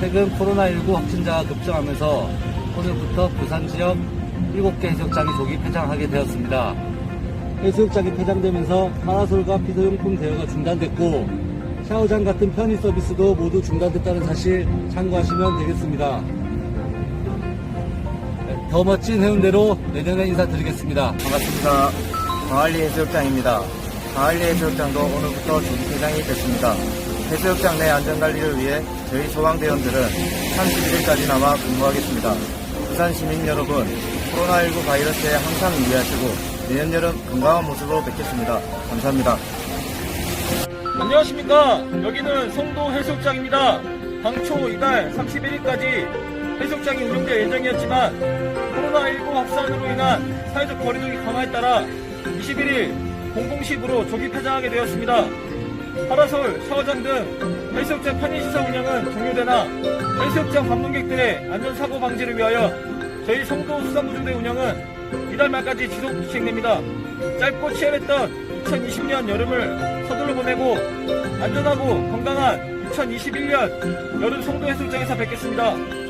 최근 코로나19 확진자가 급증하면서 오늘부터 부산 지역 7개 해수욕장이 조기 폐장하게 되었습니다. 해수욕장이 폐장되면서 파라솔과 피서용품 대여가 중단됐고 샤워장 같은 편의 서비스도 모두 중단됐다는 사실 참고하시면 되겠습니다. 네, 더 멋진 해운대로 내년에 인사드리겠습니다. 반갑습니다. 광안리 해수욕장입니다. 광안리 해수욕장도 오늘부터 조기 폐장이 됐습니다. 해수욕장 내 안전관리를 위해 저희 소방대원들은 31일까지 남아 근무하겠습니다. 부산 시민 여러분, 코로나19 바이러스에 항상 유의하시고 내년 여름 건강한 모습으로 뵙겠습니다. 감사합니다. 안녕하십니까. 여기는 송도 해수욕장입니다. 당초 이달 31일까지 해수욕장이 운영될 예정이었지만 코로나19 확산으로 인한 사회적 거리두기 강화에 따라 21일 00시부로 조기 폐장하게 되었습니다. 파라솔, 샤워장 등 해수욕장 편의시설 운영은 종료되나 해수욕장 방문객들의 안전사고 방지를 위하여 저희 송도 수산구조대 운영은 이달 말까지 지속 시행됩니다. 짧고 치열했던 2020년 여름을 서둘러 보내고 안전하고 건강한 2021년 여름 송도 해수욕장에서 뵙겠습니다.